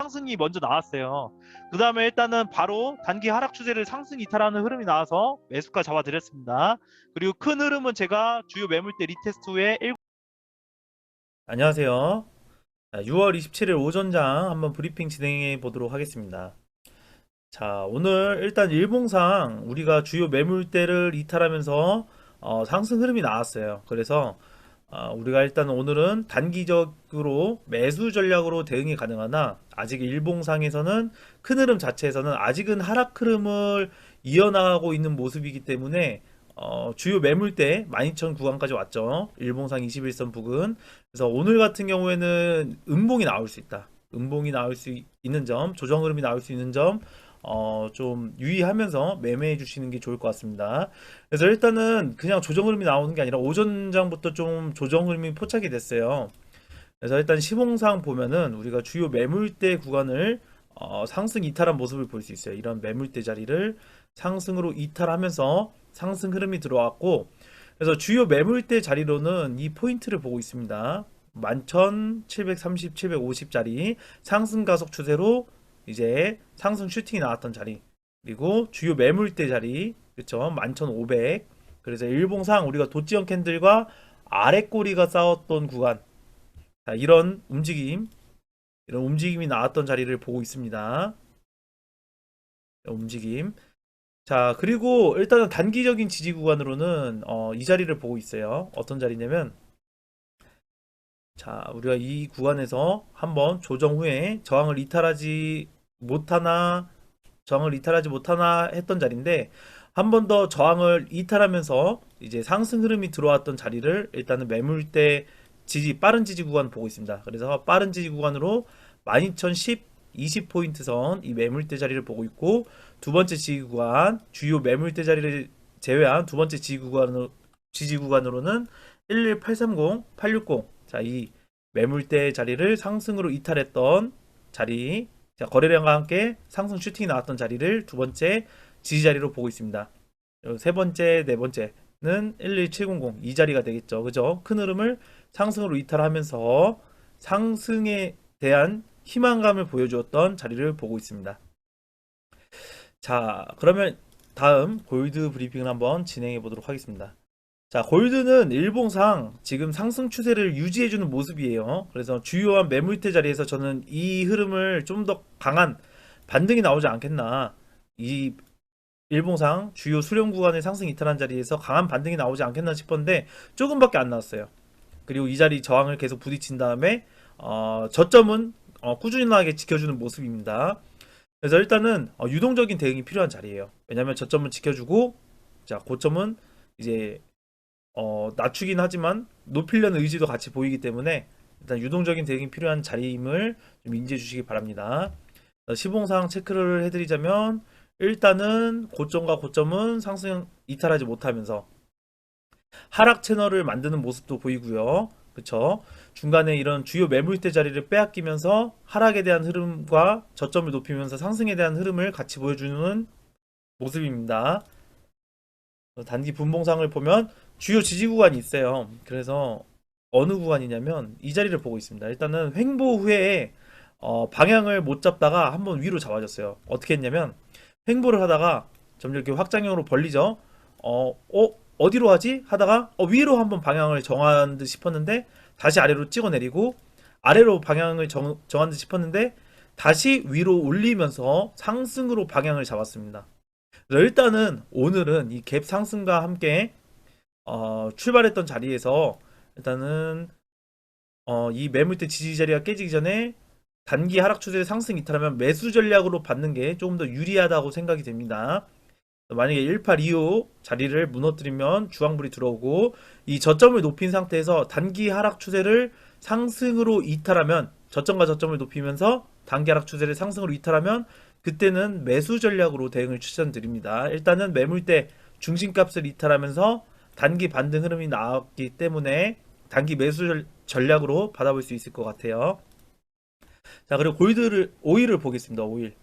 상승이 먼저 나왔어요. 그 다음에 일단은 바로 단기 하락 추세를 상승 이탈하는 흐름이 나와서 매수가 잡아드렸습니다. 그리고 큰 흐름은 제가 주요 매물대 리테스트 후에 1 안녕하세요. 자, 6월 27일 오전장 한번 브리핑 진행해 보도록 하겠습니다. 자, 오늘 일단 일봉상 우리가 주요 매물대를 이탈하면서 어, 상승 흐름이 나왔어요. 그래서 어, 우리가 일단 오늘은 단기적으로 매수 전략으로 대응이 가능하나 아직 일봉상에서는 큰 흐름 자체에서는 아직은 하락 흐름을 이어나가고 있는 모습이기 때문에 어, 주요 매물대 12,000 구간까지 왔죠. 일봉상 21선 부근. 그래서 오늘 같은 경우에는 음봉이 나올 수 있다. 음봉이 나올 수 있는 점, 조정 흐름이 나올 수 있는 점, 어, 좀 유의하면서 매매해 주시는 게 좋을 것 같습니다. 그래서 일단은 그냥 조정 흐름이 나오는 게 아니라 오전장부터 좀 조정 흐름이 포착이 됐어요. 그래서 일단 시봉상 보면은 우리가 주요 매물대 구간을 어, 상승 이탈한 모습을 볼 수 있어요. 이런 매물대 자리를 상승으로 이탈하면서 상승 흐름이 들어왔고 그래서 주요 매물대 자리로는 이 포인트를 보고 있습니다. 11,730, 750짜리 상승 가속 추세로 이제 상승 슈팅이 나왔던 자리. 그리고 주요 매물대 자리. 그쵸? 11,500 그래서 일봉상 우리가 도지형 캔들과 아래 꼬리가 싸웠던 구간. 자, 이런 움직임. 이런 움직임이 나왔던 자리를 보고 있습니다. 움직임. 자, 그리고 일단은 단기적인 지지 구간으로는 어, 이 자리를 보고 있어요. 어떤 자리냐면 자, 우리가 이 구간에서 한번 조정 후에 저항을 이탈하지 못하나 저항을 이탈하지 못하나 했던 자리인데 한 번 더 저항을 이탈하면서 이제 상승 흐름이 들어왔던 자리를 일단은 매물대 지지 빠른 지지 구간 보고 있습니다. 그래서 빠른 지지 구간으로 12,010 20포인트 선 이 매물대 자리를 보고 있고 두 번째 지지 구간 주요 매물대 자리를 제외한 두 번째 지지 구간으로 지지 구간으로는 11830, 860. 자, 이 매물대 자리를 상승으로 이탈했던 자리. 자, 거래량과 함께 상승 슈팅이 나왔던 자리를 두 번째 지지 자리로 보고 있습니다. 세 번째, 네 번째는 11700. 이 자리가 되겠죠. 그죠? 큰 흐름을 상승으로 이탈하면서 상승에 대한 희망감을 보여주었던 자리를 보고 있습니다. 자, 그러면 다음 골드 브리핑을 한번 진행해 보도록 하겠습니다. 자, 골드는 일봉상 지금 상승 추세를 유지해주는 모습이에요. 그래서 주요한 매물대 자리에서 저는 이 흐름을 좀 더 강한 반등이 나오지 않겠나. 이 일봉상 주요 수렴 구간의 상승 이탈한 자리에서 강한 반등이 나오지 않겠나 싶었는데 조금밖에 안 나왔어요. 그리고 이 자리 저항을 계속 부딪힌 다음에 어, 저점은 어, 꾸준하게 지켜주는 모습입니다. 그래서 일단은 어, 유동적인 대응이 필요한 자리예요. 왜냐하면 저점은 지켜주고 자 고점은 이제 어, 낮추긴 하지만 높이려는 의지도 같이 보이기 때문에 일단 유동적인 대응이 필요한 자리임을 좀 인지해 주시기 바랍니다. 어, 시봉상 체크를 해드리자면 일단은 고점과 고점은 상승 이탈하지 못하면서 하락 채널을 만드는 모습도 보이고요. 그쵸? 중간에 이런 주요 매물대 자리를 빼앗기면서 하락에 대한 흐름과 저점을 높이면서 상승에 대한 흐름을 같이 보여주는 모습입니다. 단기 분봉상을 보면 주요 지지 구간이 있어요. 그래서 어느 구간이냐면 이 자리를 보고 있습니다. 일단은 횡보 후에 어, 방향을 못 잡다가 한번 위로 잡아줬어요. 어떻게 했냐면 횡보를 하다가 점점 이렇게 확장형으로 벌리죠. 어, 어 어디로 하지? 하다가 어, 위로 한번 방향을 정한 듯 싶었는데 다시 아래로 찍어 내리고 아래로 방향을 정, 정한 듯 싶었는데 다시 위로 올리면서 상승으로 방향을 잡았습니다. 일단은 오늘은 이 갭 상승과 함께 어, 출발했던 자리에서 일단은 어, 이 매물대 지지 자리가 깨지기 전에 단기 하락 추세 상승 이탈하면 매수 전략으로 받는 게 조금 더 유리하다고 생각이 됩니다. 만약에 1825 자리를 무너뜨리면 주황불이 들어오고 이 저점을 높인 상태에서 단기 하락 추세를 상승으로 이탈하면 저점과 저점을 높이면서 단기 하락 추세를 상승으로 이탈하면 그때는 매수 전략으로 대응을 추천드립니다. 일단은 매물대 중심값을 이탈하면서 단기 반등 흐름이 나왔기 때문에 단기 매수 전략으로 받아볼 수 있을 것 같아요. 자 그리고 골드를 오일을 보겠습니다. 오일.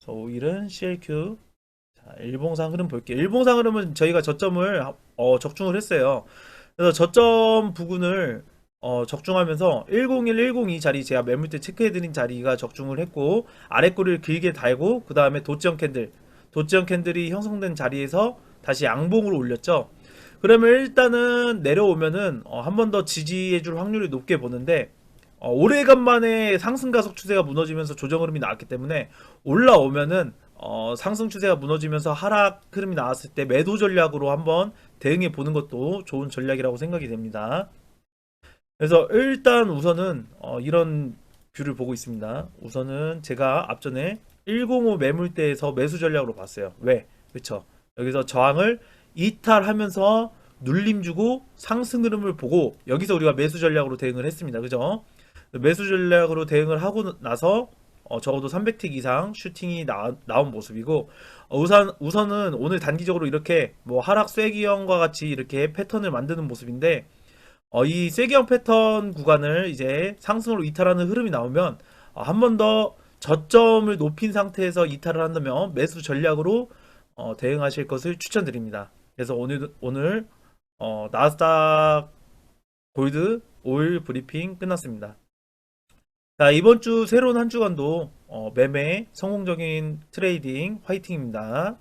자, 오일은 CLQ 자, 일봉상 흐름 볼게요. 일봉상 흐름은 저희가 저점을 어, 적중을 했어요. 그래서 저점 부근을 어, 적중하면서 101, 102 자리 제가 매물대 체크해드린 자리가 적중을 했고 아래 꼬리를 길게 달고 그 다음에 도지형 캔들 도지형 캔들이 형성된 자리에서 다시 양봉으로 올렸죠. 그러면 일단은 내려오면은 어, 한 번 더 지지해줄 확률이 높게 보는데 어, 오래간만에 상승 가속 추세가 무너지면서 조정 흐름이 나왔기 때문에 올라오면은 어, 상승 추세가 무너지면서 하락 흐름이 나왔을 때 매도 전략으로 한번 대응해 보는 것도 좋은 전략이라고 생각이 됩니다. 그래서 일단 우선은 어, 이런 뷰를 보고 있습니다. 우선은 제가 앞전에 105 매물대에서 매수 전략으로 봤어요. 왜? 그렇죠. 여기서 저항을 이탈하면서 눌림 주고 상승 흐름을 보고 여기서 우리가 매수 전략으로 대응을 했습니다. 그죠? 매수 전략으로 대응을 하고 나서 어, 적어도 300틱 이상 슈팅이 나, 나온 모습이고 어, 우선 우선은 오늘 단기적으로 이렇게 뭐 하락 쐐기형과 같이 이렇게 패턴을 만드는 모습인데 어, 이 쐐기형 패턴 구간을 이제 상승으로 이탈하는 흐름이 나오면 어, 한번 더 저점을 높인 상태에서 이탈을 한다면 매수 전략으로 어, 대응하실 것을 추천드립니다. 그래서 오늘 오늘 어, 나스닥 골드 오일 브리핑 끝났습니다. 자, 이번 주 새로운 한 주간도 어, 매매 성공적인 트레이딩 화이팅입니다.